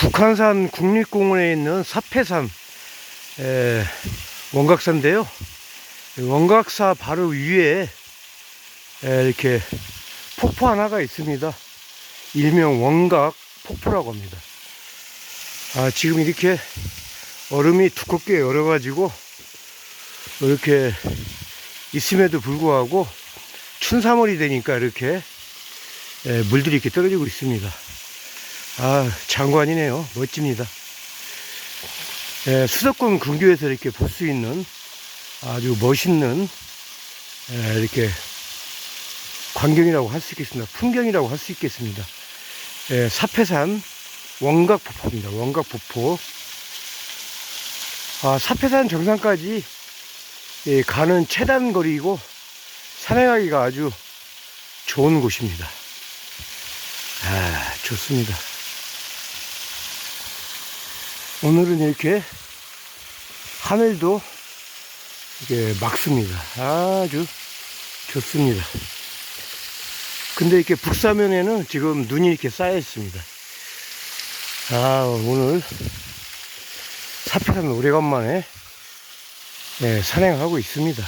북한산 국립공원에 있는 사패산 에, 원각사인데요. 원각사 바로 위에 에, 이렇게 폭포 하나가 있습니다. 일명 원각 폭포라고 합니다. 아, 지금 이렇게 얼음이 두껍게 얼어가지고 이렇게 있음에도 불구하고 춘삼월이 되니까 이렇게 에, 물들이 이렇게 떨어지고 있습니다. 아, 장관이네요. 멋집니다. 예, 수도권 근교에서 이렇게 볼 수 있는 아주 멋있는 예, 이렇게 광경이라고 할 수 있겠습니다. 풍경이라고 할 수 있겠습니다. 예, 사패산 원각폭포입니다. 원각폭포. 아, 사패산 정상까지 예, 가는 최단 거리이고 산행하기가 아주 좋은 곳입니다. 아, 좋습니다. 오늘은 이렇게 하늘도 이게 맑습니다. 아주 좋습니다. 근데 이렇게 북사면에는 지금 눈이 이렇게 쌓여 있습니다. 아, 오늘 사피산 오래간만에 네, 산행하고 있습니다.